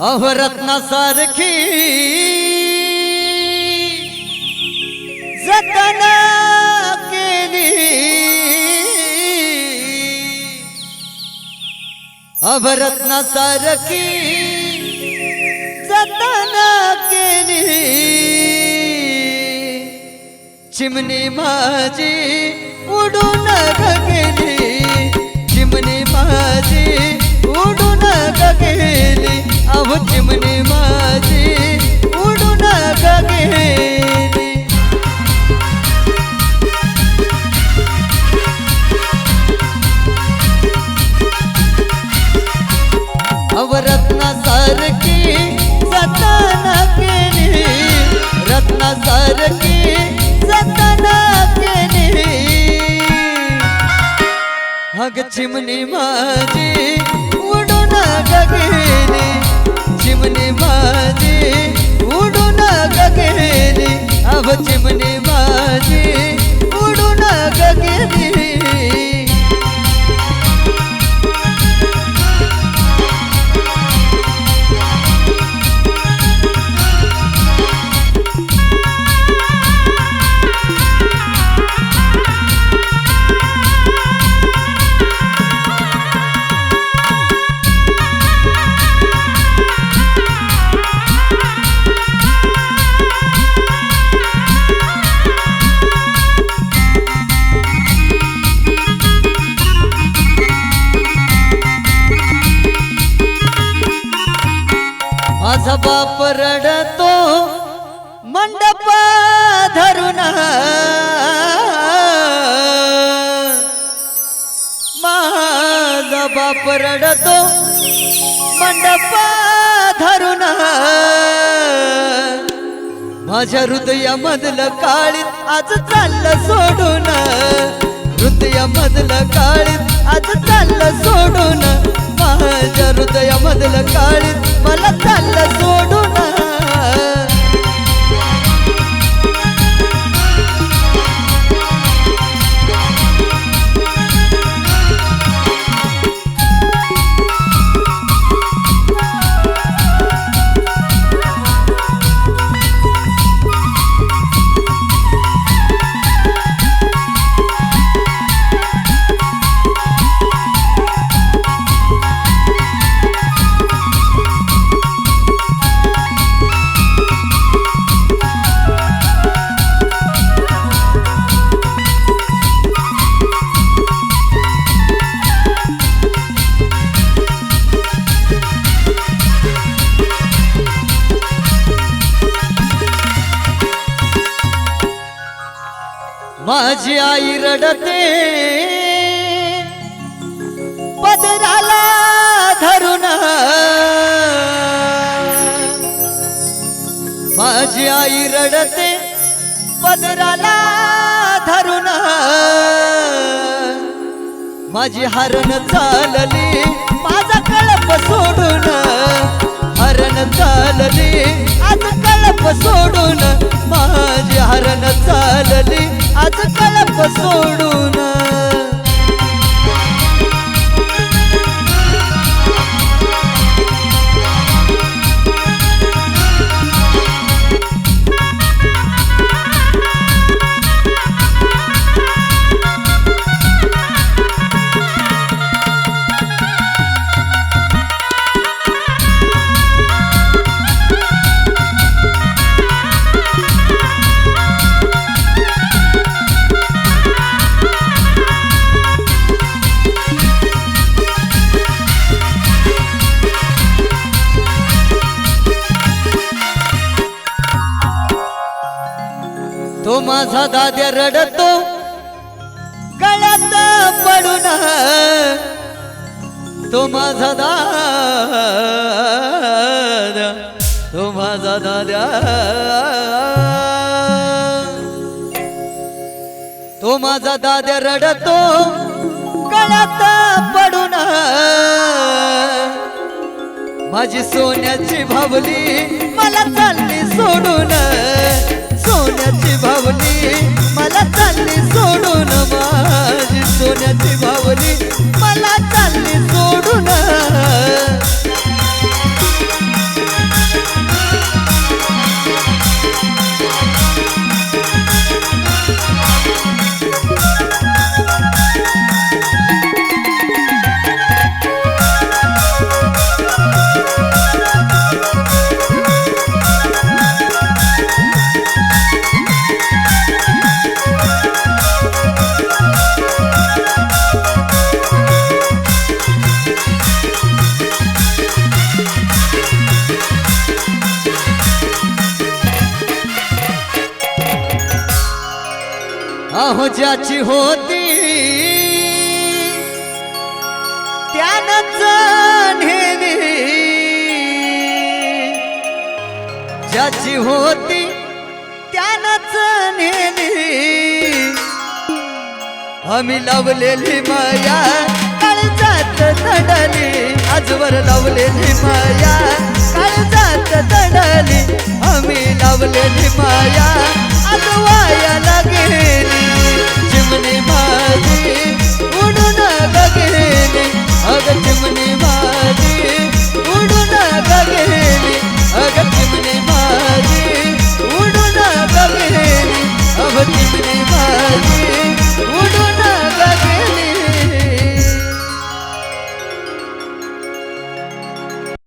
अवरत्नासारखी जतन केली. अभरत्नासारखी जतन केली. चिमणी माझी उडून गेली. चिमणी माझी उडून गेली. चिमणी माझी उडून ग गेली अव रत्नासारखी जतन केली. रत्नासारखी जतन केली. अग चिमणी माझी उडून ग गेली चिमणी माझी उडून ग गेली अव चिमणी माझी उडून ग माझा बाप रडतो मंडप धरून. माझा बाप रडतो मंडप धरून. माझ्या हृदयामधलं काळी आज चाललं सोडून. हृदयामधलं काळी आज चाललं सोडून. माझ्या हृदयामधलं काळी माझी आई रडते. पदराला धरून. माझी आई रडते. पदराला धरून. माझी हरण चालली माझा कळप सोडून. हरण चालली आज कळप सोडून. माझी हरण चालली आज माझा दाद्या रडतो. गळ्यात पडून तो माझा दाद्या तो माझा दाद्या. तो माझा दाद्या रडतो. गळ्यात पडून माझी सोन्याची भावली मला चालली सोडून. सोन्याची भावली हो ज्याची होती त्यानंच नेली ज्याची होती त्यानंच नेली आम्ही लावलेली माया काळजात तडली आजवर लावलेली माया काळजात तडली आम्ही लावलेली माया